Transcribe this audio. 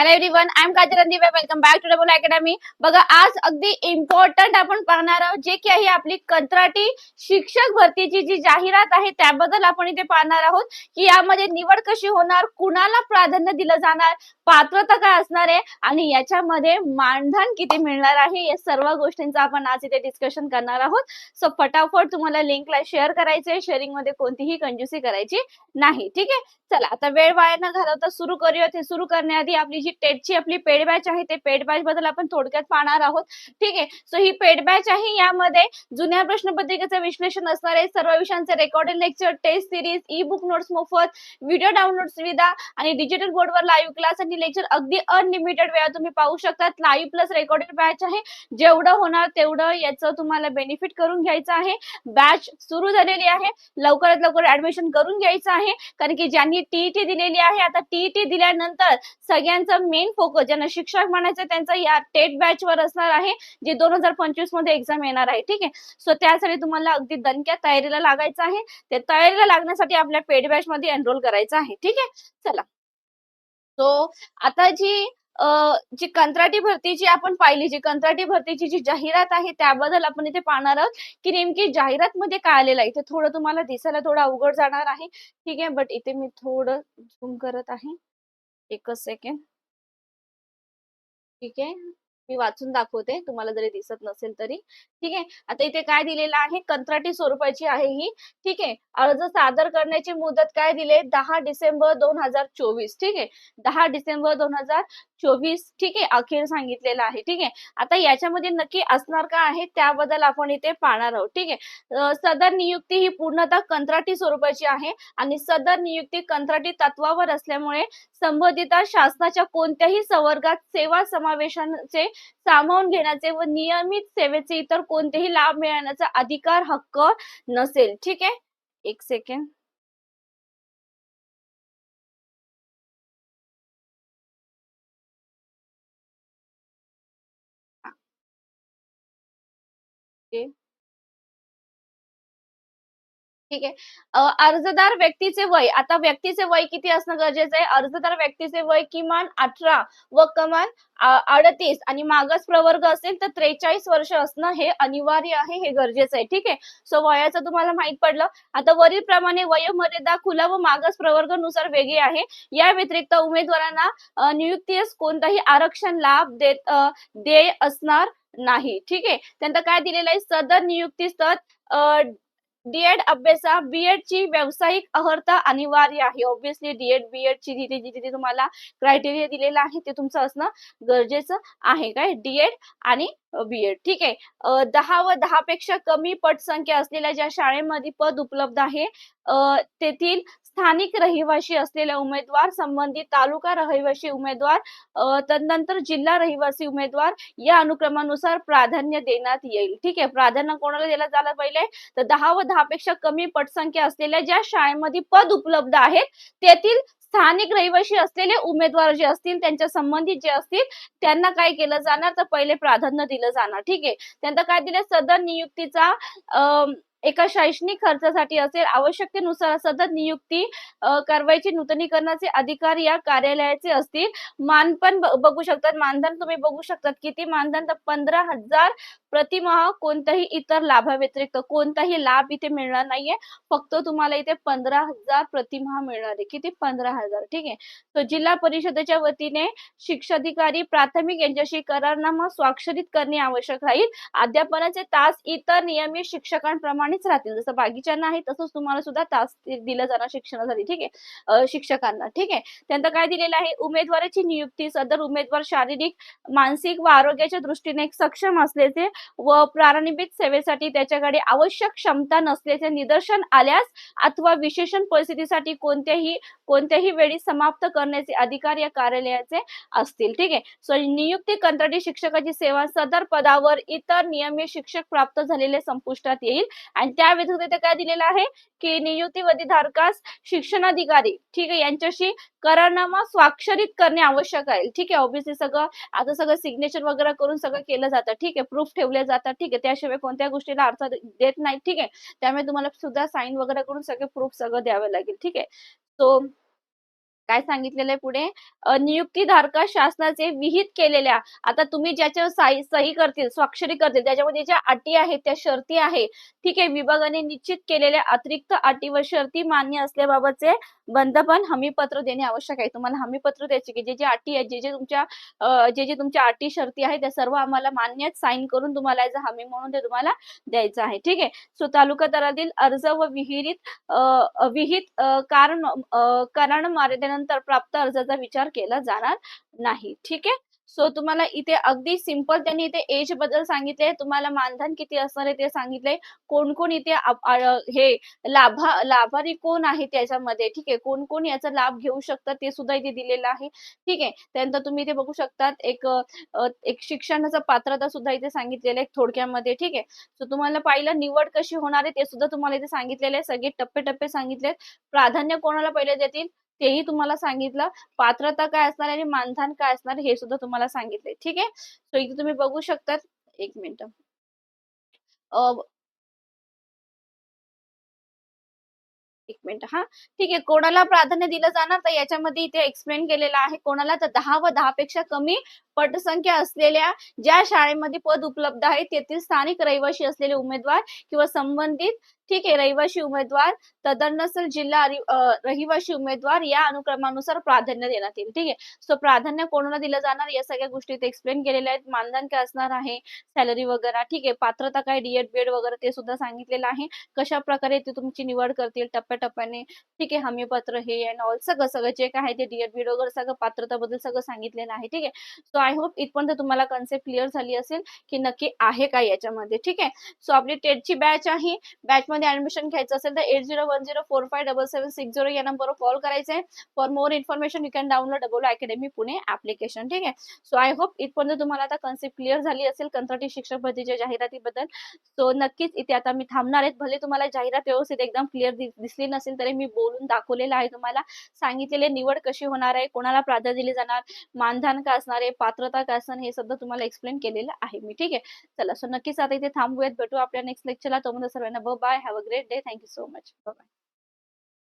Hello everyone I am Kajal Randeep welcome back to double academy बघा आज अगदी important आपण पाहणार आहोत जे की आहे आपली कंत्राटी शिक्षक भरतीची जी जाहिरात आहे त्याबद्दल आपण इथे पाहणार आहोत की यामध्ये निवड कशी होणार कुणाला प्राधान्य दिलं जाणार पात्रता काय असणार आहे आणि याच्यामध्ये मानधन किती मिळणार आहे या सर्व गोष्टींचं आपण आज इथे डिस्कशन करणार आहोत. सो फटाफट तुम्हाला लिंकला शेअर करायचे शेअरिंगमध्ये कोणतीही कंजूसी करायची नाही. ठीक आहे? चला आता वेळ वाया न घालवता सुरू करूयात हे सुरू करण्याआधी आपली जी टेटची आपली पेड बॅच आहे ते पेड बॅच बद्दल आपण थोडक्यात पाहणार आहोत. ठीक आहे सो ही पेड बॅच आहे यामध्ये जुन्या प्रश्नपत्रिकेचं विश्लेषण असणार आहे. सर्व विषयांचे recorded lecture test series e book notes मोफत व्हिडिओ डाउनलोड सुविधा आणि डिजिटल बोर्डवर लाईव्ह क्लास आणि लेक्चर अगदी अनलिमिटेड वेळा तुम्ही पाहू शकतात. लाईव्ह प्लस रेकॉर्डेड बॅच आहे. जेवढं होणार तेवढं याचं तुम्हाला बेनिफिट करून घ्यायचं आहे. बॅच सुरू झालेली आहे. लवकरात लवकर ऍडमिशन करून घ्यायचं आहे. कारण की ज्यांनी टीईटी दिलेली आहे आता टीईटी दिल्यानंतर सगळ्यांचा मेन फोकस ज्यांना शिक्षक म्हणायचं त्यांचा या टेट बॅच वर असणार आहे जे दोन हजार पंचवीसमध्ये एक्झाम येणार आहे. ठीक आहे? सो त्यासाठी तुम्हाला अगदी दणक्या तयारीला लागायचं आहे. ते तयारीला लागण्यासाठी आपल्या पेड बॅच मध्ये एनरोल करायचं आहे. ठीक आहे? चला. सो आता जी जी कंत्राटी भरतीची आपण पाहिली जी कंत्राटी भरतीची जी जाहिरात आहे त्याबद्दल आपण इथे पाहणार आहोत की नेमकी जाहिरात मध्ये काय आलेलं आहे. इथे थोडं तुम्हाला दिसायला थोडं अवघड जाणार आहे. ठीक आहे? बट इथे मी थोडं झूम करत आहे. एकच सेकंड ठीक आहे. मी वाचून दाखवते. तुम्हाला जरी दिसत नसेल तरी. ठीक आहे? आता इथे काय दिलेलं आहे? कंत्राटी स्वरूपाची आहे ही. ठीक आहे? अर्ज सादर करण्याची मुदत काय दिले दहा डिसेंबर दोन हजार चोवीस. ठीक आहे? दहा डिसेंबर दोन हजार चोवीस. ठीक आहे? अखेर सांगितलेलं आहे. ठीक आहे? आता याच्यामध्ये नक्की असणार का आहे? त्याबद्दल आपण इथे पाहणार आहोत. ठीक आहे? सदर नियुक्ती ही पूर्णतः कंत्राटी स्वरूपाची आहे आणि सदर नियुक्ती कंत्राटी तत्वावर असल्यामुळे संबंधित शासनाच्या कोणत्याही संवर्गात सेवा समावेशाचे सामावून घेण्याचे व नियमित सेवेचे इतर कोणतेही लाभ मिळवण्याचा अधिकार हक्क नसेल. ठीक आहे? एक सेकंड ठीक आहे. अर्जदार व्यक्तीचे वय आता व्यक्तीचे वय किती असणं गरजेचं आहे? अर्जदार व्यक्तीचे वय किमान अठरा व कमान अडतीस आणि मागास प्रवर्ग असेल तर त्रेचाळीस वर्ष असणं हे अनिवार्य आहे हे गरजेचं आहे. ठीक आहे? सो वयाचं तुम्हाला माहीत पडलं. आता वरील प्रमाणे वयोमर्यादा खुला व मागास प्रवर्गानुसार वेगळी आहे. या व्यतिरिक्त उमेदवारांना नियुक्तीस कोणताही आरक्षण लाभ देत देय असणार नाही. ठीक आहे? त्यानंतर काय दिलेलं आहे? सदर नियुक्ती तर डीएड अभ्यासा बीएड ची व्यावसायिक अर्हता अनिवार्य आहे. ऑब्विसली डीएड बीएड ची जिथे जिथे तुम्हाला क्रायटेरिया दिलेला आहे ते तुमचं असणं गरजेचं आहे. काय? डीएड आणि बीएड ठीक आहे? दहा व दहा पेक्षा कमी पटसंख्या असलेल्या ज्या शाळेमध्ये पद उपलब्ध आहे तेथील स्थानिक रहिवासी असलेल्या उमेदवार संबंधित तालुका रहिवासी उमेदवार तदनंतर जिल्हा रहिवासी उमेदवार या अनुक्रमानुसार प्राधान्य देण्यात येईल. ठीक आहे? प्राधान्य कोणाला दिलं झालं पहिले? तर दहा व दहा पेक्षा कमी पटसंख्या असलेल्या ज्या शाळेमध्ये पद उपलब्ध आहेत तेथील स्थानिक रहिवासी असलेले उमेदवार जे असतील त्यांच्या संबंधित जे असतील त्यांना काय केलं जाणार? तर पहिले प्राधान्य दिलं जाणार. ठीक आहे? त्यानंतर काय दिलं? सदर नियुक्तीचा अं, एका शैक्षणिक खर्चासाठी असेल आवश्यकतेनुसार सतत नियुक्ती अ, कारवाईचे नूतनीकरणाचे अधिकार या कार्यालयाचे असतील. मानपण बघू शकतात. मानधन तुम्ही बघू शकतात किती मानधन तर पंधरा हजार प्रतिमाह कोणत्याही इतर लाभाव्यतिरिक्त कोणताही लाभ इथे मिळणार नाहीये. फक्त तुम्हाला इथे पंधरा हजार प्रतिमाह मिळणार आहे. किती? पंधरा हजार. ठीक आहे? तर जिल्हा परिषदेच्या वतीने शिक्षाधिकारी प्राथमिक यांच्याशी करारनामा स्वाक्षरित करणे आवश्यक राहील. अध्यापनाचे तास इतर नियमित शिक्षकांप्रमाणे शिक्षकांप्रमाणेच राहतील. जसं बाकीच्यांना आहे तसंच तुम्हाला सुद्धा तास दिलं जाणार शिक्षणासाठी ठीक आहे? शिक्षकांना ठीक आहे? त्यानंतर काय दिलेलं आहे? उमेदवाराची नियुक्ती. सदर उमेदवार शारीरिक मानसिक व आरोग्याच्या दृष्टीने सक्षम असल्याचे व प्रारंभिक सेवेसाठी त्याच्याकडे आवश्यक क्षमता नसल्याचे निदर्शन आल्यास अथवा विशेषण परिस्थितीसाठी कोणत्याही कोणत्याही वेळी समाप्त करण्याचे अधिकार या कार्यालयाचे असतील ठीक आहे? सो नियुक्ती कंत्राटी शिक्षकाची सेवा सदर पदावर इतर नियमित शिक्षक प्राप्त झालेले संपुष्टात येईल. आणि त्या व्यतिरिक्त इथे काय दिलेलं आहे? की नियुक्ती धारकास शिक्षणाधिकारी. ठीक आहे यांच्याशी करारनामा स्वाक्षरित करणे आवश्यक आहे. ठीक आहे ऑब्विसली सगळं आता सगळं सिग्नेचर वगैरे करून सगळं केलं जातं. ठीक आहे प्रूफ ठेवले जातात. ठीक आहे त्याशिवाय कोणत्या गोष्टीला अर्थ देत नाही ठीक आहे त्यामुळे तुम्हाला सुद्धा साईन वगैरे करून सगळे प्रूफ सगळं द्यावे लागेल. ठीक आहे सो काय सांगितलेलं आहे पुढे? नियुक्ती धारका शासनाचे विहित केलेल्या आता तुम्ही ज्याच्यावर साई सही करतील स्वाक्षरी करतील त्याच्यामध्ये ज्या अटी आहेत त्या शर्ती आहे ठीक आहे विभागाने निश्चित केलेल्या अतिरिक्त अटी व शर्ती मान्य असल्याबाबतचे बंधपण हमीपत्र देणे आवश्यक आहे. तुम्हाला हमीपत्र द्यायचे की जे जे अटी आहेत जे जे तुमच्या जे जे तुमच्या अटी शर्ती आहेत त्या सर्व आम्हाला मान्य साईन करून तुम्हाला ॲज हमी म्हणून ते तुम्हाला द्यायचं आहे ठीक आहे? सो तालुका दरातील अर्ज व विहिरीत विहित कारण कारण अ, त्यानंतर प्राप्त अर्जाचा विचार केला जाणार नाही. ठीक आहे? सो तुम्हाला इथे अगदी सिंपल त्यांनी इथे एजबद्दल सांगितले तुम्हाला मानधन किती असणार आहे ते सांगितले. कोण कोण इथे हे लाभा लाभारी कोण आहे त्याच्यामध्ये? ठीक आहे? कोण कोण याचा लाभ घेऊ शकतात ते सुद्धा इथे दिलेलं आहे. ठीक आहे? त्यानंतर तुम्ही इथे बघू शकतात एक एक शिक्षणाचा पात्रता सुद्धा इथे सांगितलेलं आहे थोडक्यामध्ये. ठीक आहे? सो तुम्हाला पाहिलं निवड कशी होणार आहे ते सुद्धा तुम्हाला इथे सांगितलेले आहे. सगळे टप्पे टप्पे सांगितले प्राधान्य कोणाला पहिले देतील? तेही तुम्हाला सांगितलं. पात्रता काय असणार आणि मानधन काय असणार हे सुद्धा तुम्हाला सांगितले. ठीक आहे? सो इथे तुम्ही बघू शकतात. एक मिनिट. एक मिनिट हा. ठीक आहे. कोणाला प्राधान्य दिलं जाणार तर याच्यामध्ये इथे एक्सप्लेन केलेलं आहे. कोणाला तर दहा व दहा पेक्षा कमी पटसंख्या असलेल्या ज्या शाळेमध्ये पद उपलब्ध आहे तेथील स्थानिक रहिवासी असलेले उमेदवार किंवा संबंधित ठीक आहे. रहिवासी उमेदवार तदनसल जिल्हा रहिवासी उमेदवार या अनुक्रमानुसार प्राधान्य देण्यात येईल. ठीक आहे. सो प्राधान्य कोणाला दिलं जाणार? या सगळ्या गोष्टी इथे एक्सप्लेन केलेल्या आहेत. मानधन काय असणार आहे? सॅलरी वगैरे. ठीक आहे. पात्रता काय? डीएड बीएड वगैरे ते सुद्धा सांगितलेलं आहे. कशा प्रकारे ते तुमची निवड करतील? टप्प्याटप्प्याने. ठीक आहे. हमीपत्र हे अँड ऑल सगळं सगळं जे काय आहे ते डीएड बीएड वगैरे सगळं पात्रता बद्दल सगळं सांगितलेलं आहे. ठीक आहे. सो आय होप इथपर्यंत तुम्हाला कन्सेप्ट क्लिअर झाली असेल की नक्की आहे काय याच्यामध्ये. ठीक आहे. सो आपली टेटची बॅच आहे. बॅच मध्ये ऍडमिशन घ्यायचं असेल तर eight zero one zero four five double seven six zero या नंबरवर कॉल करायचा आहे for more information you can download double academy Pune application ठीक आहे? सो आय होप इथपर्यंत तुम्हाला आता कन्सेप्ट क्लिअर झाली असेल कंत्राटी शिक्षक भरतीच्या जाहिरातीबद्दल. सो नक्कीच इथे आता मी थांबणार आहेत भले तुम्हाला जाहिरात व्यवस्थित एकदम क्लिअर दिसली नसेल तरी मी बोलून दाखवलेलं आहे तुम्हाला. सांगितलेले निवड कशी होणार आहे कोणाला प्राधान्य दिले जाणार मानधन का असणार आहे पात्रता का असणार हे सध्या तुम्हाला एक्सप्लेन केलेलं आहे मी ठीक आहे? चला सो नक्कीच आता इथे थांबूयात. भेटू आपल्या नेक्स्ट लेक्चरला तोपर्यंत सर्वांना bye Have a great day. Thank you so much. Bye bye.